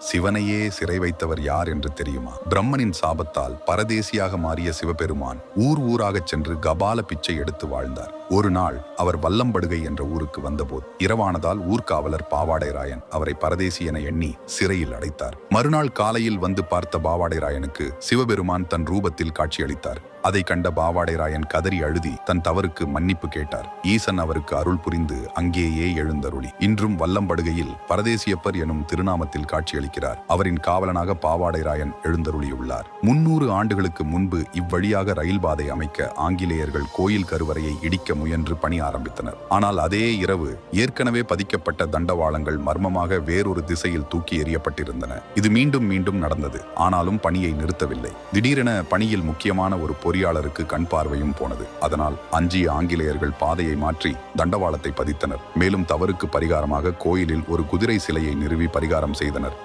சிவனையே சிறை வைத்தவர் யார் என்று தெரியுமா? பிரம்மனின் சாபத்தால் பரதேசியாக மாறிய சிவபெருமான் ஊர் ஊராகச் சென்று கபால பிச்சை எடுத்து வாழ்ந்தார். ஒரு நாள் அவர் வல்லம்படுகை என்ற ஊருக்கு வந்தபோது இரவானதால் ஊர்காவலர் பாவாடை ராயன் அவரை பரதேசி என எண்ணி சிறையில் அடைத்தார். மறுநாள் காலையில் வந்து பார்த்த பாவாடை ராயனுக்கு சிவபெருமான் தன் ரூபத்தில் காட்சியளித்தார். அதை கண்ட பாவாடை ராயன் கதறி அழுதி தன் தவறுக்கு மன்னிப்பு கேட்டார். ஈசன் அவருக்கு அருள் புரிந்து அங்கேயே எழுந்தருளி. இன்றும் வல்லம்படுகையில் பரதேசியப்பர் எனும் திருநாமத்தில் காட்சியளிக்கிறார். அவரின் காவலனாக பாவாடைராயன் எழுந்தருளியுள்ளார். முன்னூறு ஆண்டுகளுக்கு முன்பு இவ்வழியாக ரயில் பாதை அமைக்க ஆங்கிலேயர்கள் கோயில் கருவறையை இடிக்க முயன்று பணி ஆரம்பித்தனர். ஆனால் அதே இரவு ஏற்கனவே பதிக்கப்பட்ட தண்டவாளங்கள் மர்மமாக வேறொரு திசையில் தூக்கி எறியப்பட்டிருந்தன. இது மீண்டும் மீண்டும் நடந்தது. ஆனாலும் பணியை நிறுத்தவில்லை. திடீரென பணியில் முக்கியமான ஒரு பொறியாளருக்கு கண் பார்வையும் போனது. அதனால் அஞ்சிய ஆங்கிலேயர்கள் பாதையை மாற்றி தண்டவாளத்தை பதித்தனர். மேலும் தவறுக்கு பரிகாரமாக கோயிலில் ஒரு குதிரை சிலையை நிறுவி பரிகாரம் செய்தனர்.